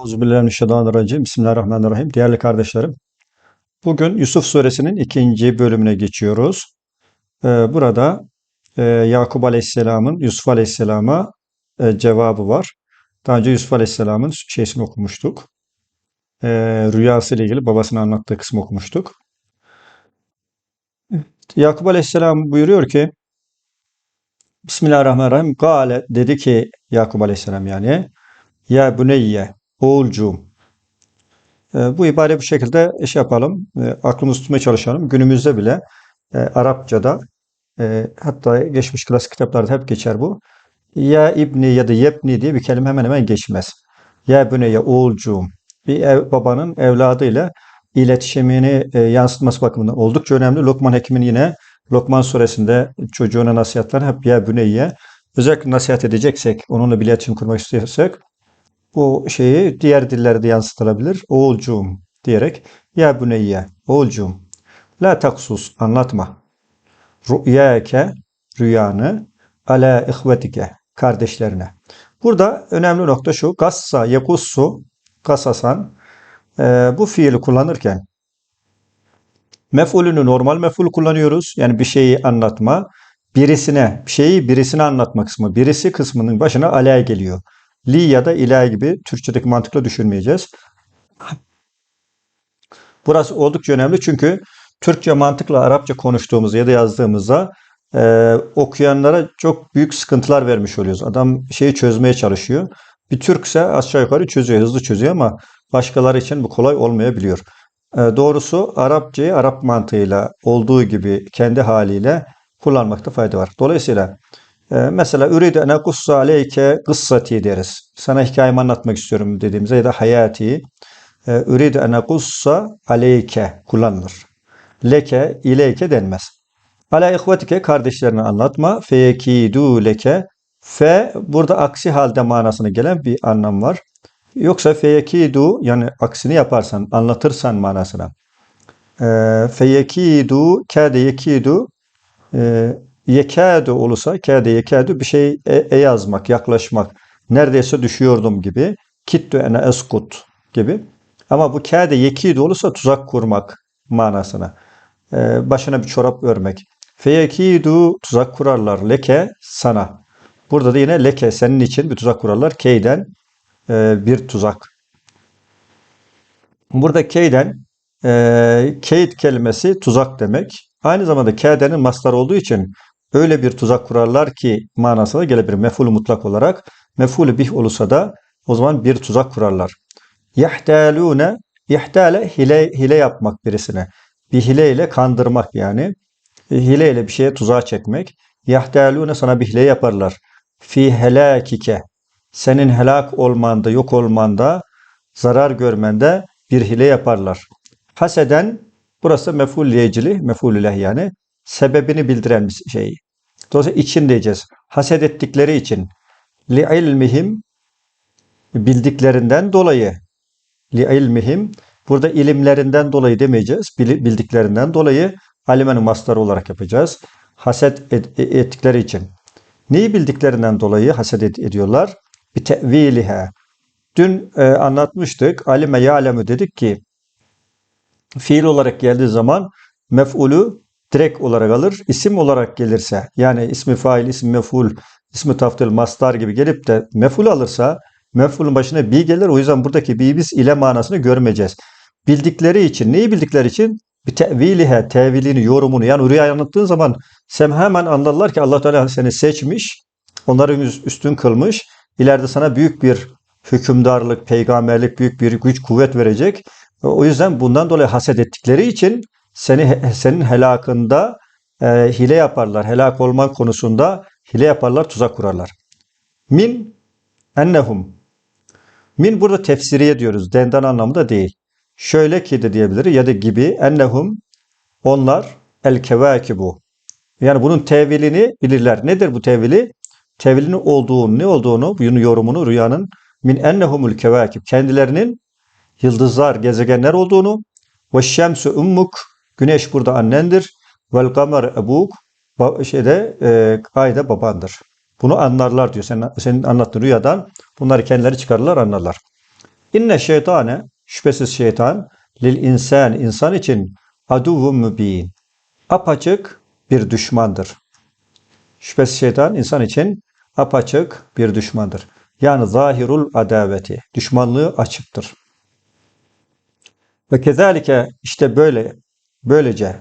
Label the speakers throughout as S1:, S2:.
S1: Euzubillahimineşşeytanirracim. Bismillahirrahmanirrahim. Değerli kardeşlerim, bugün Yusuf suresinin ikinci bölümüne geçiyoruz. Ee, burada e, Yakup Aleyhisselam'ın Yusuf Aleyhisselam'a e, cevabı var. Daha önce Yusuf Aleyhisselam'ın şeysini okumuştuk. Ee, rüyası ile ilgili babasına anlattığı kısmı okumuştuk. Yakup Aleyhisselam buyuruyor ki Bismillahirrahmanirrahim. Gale dedi ki Yakup Aleyhisselam yani ya buneyye oğulcuğum. E, bu ibare bu şekilde iş yapalım. E, aklımızı tutmaya çalışalım. Günümüzde bile e, Arapçada e, hatta geçmiş klasik kitaplarda hep geçer bu. Ya ibni ya da yebni diye bir kelime hemen hemen geçmez. Ya buneyye oğulcuğum. Bir ev, babanın evladıyla iletişimini yansıtması bakımından oldukça önemli. Lokman Hekim'in yine Lokman suresinde çocuğuna nasihatler hep ya büneyye. Özellikle nasihat edeceksek, onunla bir iletişim kurmak istiyorsak bu şeyi diğer dillerde yansıtılabilir. Oğulcuğum diyerek ya büneyye, oğulcuğum la taksus anlatma. Rüyake rüyanı ala ihvetike kardeşlerine. Burada önemli nokta şu. Gassa yekussu kasasan e, bu fiili kullanırken mef'ulünü normal mef'ul kullanıyoruz. Yani bir şeyi anlatma. Birisine, bir şeyi birisine anlatma kısmı. Birisi kısmının başına alaya geliyor. Li ya da ila gibi Türkçedeki mantıkla düşünmeyeceğiz. Burası oldukça önemli çünkü Türkçe mantıkla Arapça konuştuğumuzda ya da yazdığımızda e, okuyanlara çok büyük sıkıntılar vermiş oluyoruz. Adam şeyi çözmeye çalışıyor. Bir Türkse aşağı yukarı çözüyor, hızlı çözüyor ama başkaları için bu kolay olmayabiliyor. E, doğrusu Arapçayı Arap mantığıyla olduğu gibi kendi haliyle kullanmakta fayda var. Dolayısıyla mesela üride ene kussa aleyke kıssati deriz. Sana hikayemi anlatmak istiyorum dediğimizde ya da hayati e, üride ene kussa aleyke kullanılır. Leke, ileyke denmez. Ala ihvetike kardeşlerine anlatma. Feyekidu leke. Fe burada aksi halde manasına gelen bir anlam var. Yoksa feyekidu yani aksini yaparsan, anlatırsan manasına. E, feyekidu, kâde yekidu e, yekâdu olursa kâde yekâdu bir şey e, e yazmak, yaklaşmak. Neredeyse düşüyordum gibi. Kittu ene eskut gibi. Ama bu kâde yekidu olursa tuzak kurmak manasına. E, başına bir çorap örmek. Feyekidu tuzak kurarlar. Leke sana. Burada da yine leke senin için bir tuzak kurarlar. Keyden e, bir tuzak. Burada keyden e, keyd kelimesi tuzak demek. Aynı zamanda kâdenin mastar olduğu için öyle bir tuzak kurarlar ki manasına gelebilir. Mef'ul mutlak olarak. Mef'ul bih olursa da o zaman bir tuzak kurarlar. Yahtalune Yahtale hile, hile yapmak birisine. Bir hileyle kandırmak yani. Hileyle bir şeye tuzağa çekmek. Yahtalune sana bir hile yaparlar. Fi helakike. Senin helak olmanda, yok olmanda, zarar görmende bir hile yaparlar. Haseden burası mef'ul liyecili, yani sebebini bildiren bir şey. Dolayısıyla için diyeceğiz. Haset ettikleri için li ilmihim bildiklerinden dolayı li ilmihim burada ilimlerinden dolayı demeyeceğiz. Bildiklerinden dolayı alimenin mastarı olarak yapacağız. Haset et, ettikleri için. Neyi bildiklerinden dolayı haset ed ediyorlar? Bir tevilihe. Dün e, anlatmıştık. Alime ya'lemu dedik ki fiil olarak geldiği zaman mef'ulü direkt olarak alır. İsim olarak gelirse yani ismi fail, ismi mef'ul, ismi taftil, mastar gibi gelip de mef'ul alırsa mef'ulun başına bi gelir. O yüzden buradaki bi biz ile manasını görmeyeceğiz. Bildikleri için, neyi bildikleri için? Bir tevilihe, tevilini, yorumunu. Yani rüya anlattığın zaman sen hemen anlarlar ki allah Teala seni seçmiş, onları üstün kılmış. İleride sana büyük bir hükümdarlık, peygamberlik, büyük bir güç, kuvvet verecek. O yüzden bundan dolayı haset ettikleri için seni senin helakında e, hile yaparlar. Helak olman konusunda hile yaparlar, tuzak kurarlar. Min ennehum. Min burada tefsiriye diyoruz. Denden anlamında değil. Şöyle ki de diyebilir ya da gibi ennehum onlar el kevakibu. Yani bunun tevilini bilirler. Nedir bu tevili? Tevilinin olduğunu, ne olduğunu, bunun yorumunu rüyanın min ennehumul kevakib. Kendilerinin yıldızlar, gezegenler olduğunu ve şemsu ummuk güneş burada annendir. Vel kamer ebuk şeyde e, ay da babandır. Bunu anlarlar diyor. Senin, senin anlattığın rüyadan bunları kendileri çıkarırlar anlarlar. İnne şeytane şüphesiz şeytan lil insan insan için aduvun mübin. Apaçık bir düşmandır. Şüphesiz şeytan insan için apaçık bir düşmandır. Yani zahirul adaveti. Düşmanlığı açıktır. Ve kezalike işte böyle böylece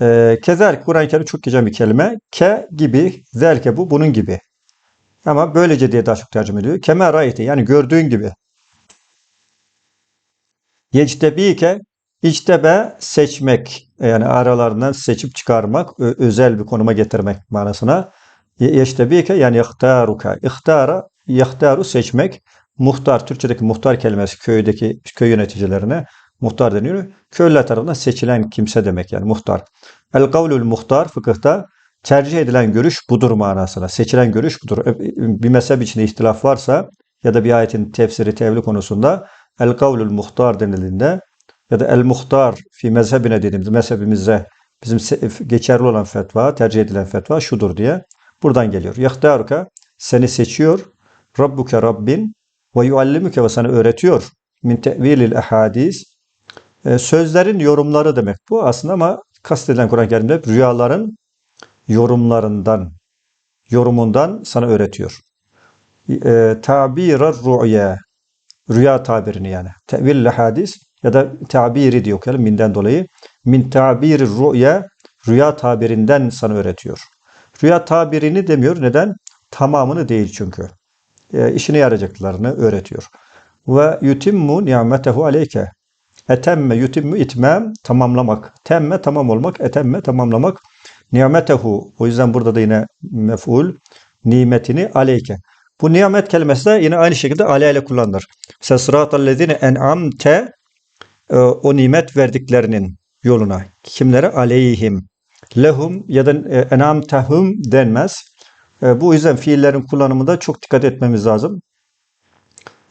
S1: e, kezalik Kur'an-ı Kerim çok güzel bir kelime. Ke gibi, zelke bu bunun gibi. Ama böylece diye daha çok tercüme ediyor. Keme rayeti yani gördüğün gibi. Yectebike İctebe seçmek yani aralarından seçip çıkarmak, özel bir konuma getirmek manasına. Ye- Yeştebike yani ihtaruka. İhtara, yahtaru seçmek. Muhtar, Türkçedeki muhtar kelimesi köydeki köy yöneticilerine muhtar deniyor. Köylüler tarafından seçilen kimse demek yani muhtar. El kavlul muhtar fıkıhta tercih edilen görüş budur manasına. Seçilen görüş budur. E, Bir mezhep içinde ihtilaf varsa ya da bir ayetin tefsiri, tevli konusunda el kavlul muhtar denildiğinde ya da el muhtar fi mezhebine dediğimiz mezhebimizde bizim se- geçerli olan fetva, tercih edilen fetva şudur diye buradan geliyor. Yahtaruka seni seçiyor. Rabbuke Rabbin ve yuallimuke ve sana öğretiyor. Min tevilil ahadis. E, sözlerin yorumları demek bu aslında ama kastedilen Kur'an-ı Kerim'de rüyaların yorumlarından, yorumundan sana öğretiyor. E, tabirer rüya, rüya tabirini yani. Tevil hadis ya da tabiri diye okuyalım minden dolayı. Min tabiri rüya, rüya tabirinden sana öğretiyor. Rüya tabirini demiyor. Neden? Tamamını değil çünkü. E, işine yarayacaklarını öğretiyor. Ve yutimmu ni'metehu aleyke. Etemme yutimmu itmam tamamlamak. Temme tamam olmak, etemme tamamlamak. Nimetehu. O yüzden burada da yine mef'ul nimetini aleyke. Bu nimet kelimesi de yine aynı şekilde ale ile kullanılır. Mesela sıratallezine en'amte e, o nimet verdiklerinin yoluna. Kimlere? Aleyhim. Lehum ya da e, en'amtehum denmez. E, Bu yüzden fiillerin kullanımında çok dikkat etmemiz lazım.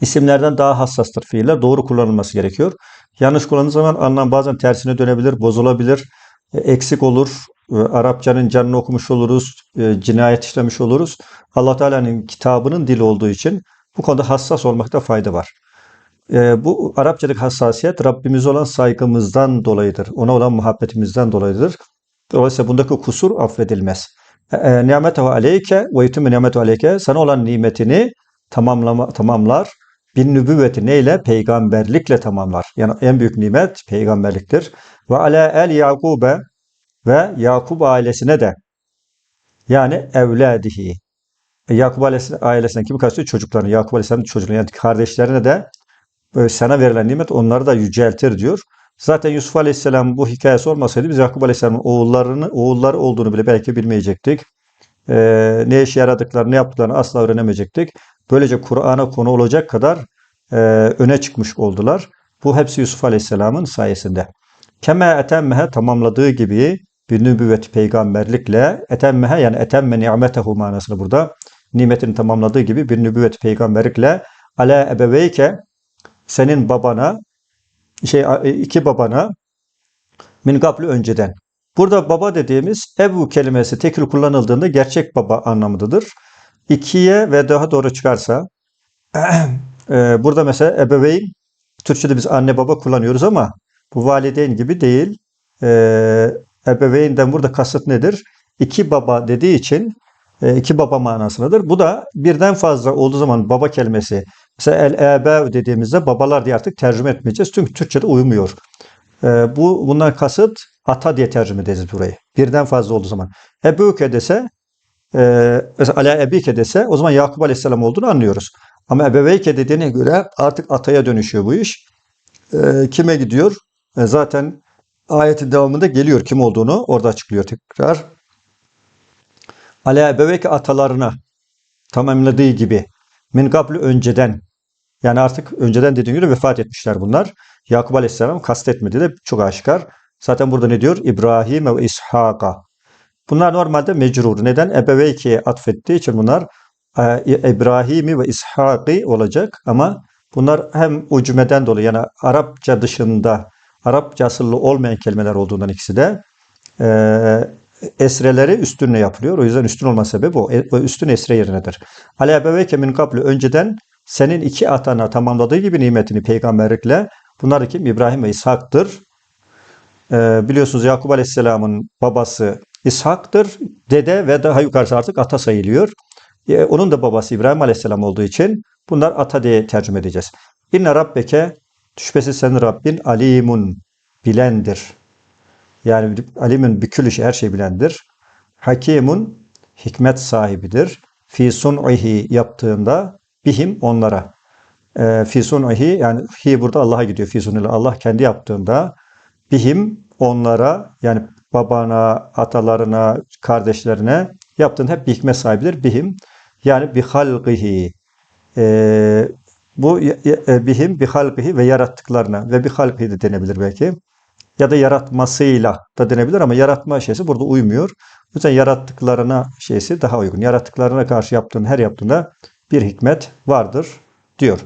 S1: İsimlerden daha hassastır fiiller. Doğru kullanılması gerekiyor. Yanlış kullanıldığı zaman anlam bazen tersine dönebilir, bozulabilir, e, eksik olur. E, Arapçanın canını okumuş oluruz, e, cinayet işlemiş oluruz. Allah Teala'nın kitabının dili olduğu için bu konuda hassas olmakta fayda var. Bu Arapçadaki hassasiyet Rabbimize olan saygımızdan dolayıdır. Ona olan muhabbetimizden dolayıdır. Dolayısıyla bundaki kusur affedilmez. Nimetehu aleyke ve yutimmu nimetehu aleyke sana olan nimetini tamamlama, tamamlar. Bir nübüvveti neyle? Peygamberlikle tamamlar. Yani en büyük nimet peygamberliktir. Ve ala el Yakube ve Yakub ailesine de yani evladihi. E, Yakup ailesine, ailesine kimi kastediyor? Çocuklarını. Yakup Aleyhisselam'ın çocuklarını yani kardeşlerine de e, sana verilen nimet onları da yüceltir diyor. Zaten Yusuf Aleyhisselam bu hikayesi olmasaydı biz Yakup Aleyhisselam'ın oğullarını, oğulları olduğunu bile belki bilmeyecektik. Ee, ne işe yaradıklarını, ne yaptıklarını asla öğrenemeyecektik. Böylece Kur'an'a konu olacak kadar e, öne çıkmış oldular. Bu hepsi Yusuf Aleyhisselam'ın sayesinde. Keme etemmehe tamamladığı gibi bir nübüvvet peygamberlikle etemmehe yani etemme nimetehu manasını burada nimetini tamamladığı gibi bir nübüvvet peygamberlikle ala ebeveyke senin babana şey iki babana min gablu önceden. Burada baba dediğimiz ebu kelimesi tekil kullanıldığında gerçek baba anlamındadır. İkiye ve daha doğru çıkarsa e, burada mesela ebeveyn Türkçe'de biz anne baba kullanıyoruz ama bu valideyn gibi değil. E, ebeveynden burada kasıt nedir? İki baba dediği için e, iki baba manasındadır. Bu da birden fazla olduğu zaman baba kelimesi mesela el ebe dediğimizde babalar diye artık tercüme etmeyeceğiz. Çünkü Türkçe'de uymuyor. E, bu bundan kasıt ata diye tercüme edeceğiz burayı. Birden fazla olduğu zaman. Ebuke dese e, mesela ala ebike dese o zaman Yakup Aleyhisselam olduğunu anlıyoruz. Ama ebeveyke dediğine göre artık ataya dönüşüyor bu iş. E, kime gidiyor? E, zaten ayetin devamında geliyor kim olduğunu orada açıklıyor tekrar. Ala ebeveyke atalarına tamamladığı gibi min önceden yani artık önceden dediğim gibi vefat etmişler bunlar. Yakup Aleyhisselam kastetmedi de çok aşikar. Zaten burada ne diyor? İbrahim ve İshak'a. Bunlar normalde mecrur. Neden? Ebeveyki'ye atfettiği için bunlar e, İbrahim'i ve İshak'ı olacak ama bunlar hem ucumeden dolayı yani Arapça dışında Arapça asıllı olmayan kelimeler olduğundan ikisi de e, esreleri üstünle yapılıyor. O yüzden üstün olma sebebi o. E, üstün esre yerinedir. Ale ebeveyke min kablu önceden senin iki atana tamamladığı gibi nimetini peygamberlikle bunlar kim? İbrahim ve İshak'tır. Ee, biliyorsunuz Yakup Aleyhisselam'ın babası İshak'tır. Dede ve daha yukarısı artık ata sayılıyor. Ee, onun da babası İbrahim Aleyhisselam olduğu için bunlar ata diye tercüme edeceğiz. İnne Rabbeke şüphesiz senin Rabbin alimun bilendir. Yani alimin bükül işi her şeyi bilendir. Hakimun hikmet sahibidir. Fi sun'ihi yaptığında bihim onlara. E, fi sun'ihi yani hi burada Allah'a gidiyor. Fi sun'ihi Allah kendi yaptığında bihim onlara yani babana, atalarına, kardeşlerine yaptığında hep bir hikmet sahibidir. Bihim yani bi halqihi e, bu e, bihim bi halqihi ve yarattıklarına ve bi halqihi de denebilir belki. Ya da yaratmasıyla da denebilir ama yaratma şeysi burada uymuyor. O yüzden yarattıklarına şeysi daha uygun. Yarattıklarına karşı yaptığın her yaptığında bir hikmet vardır diyor.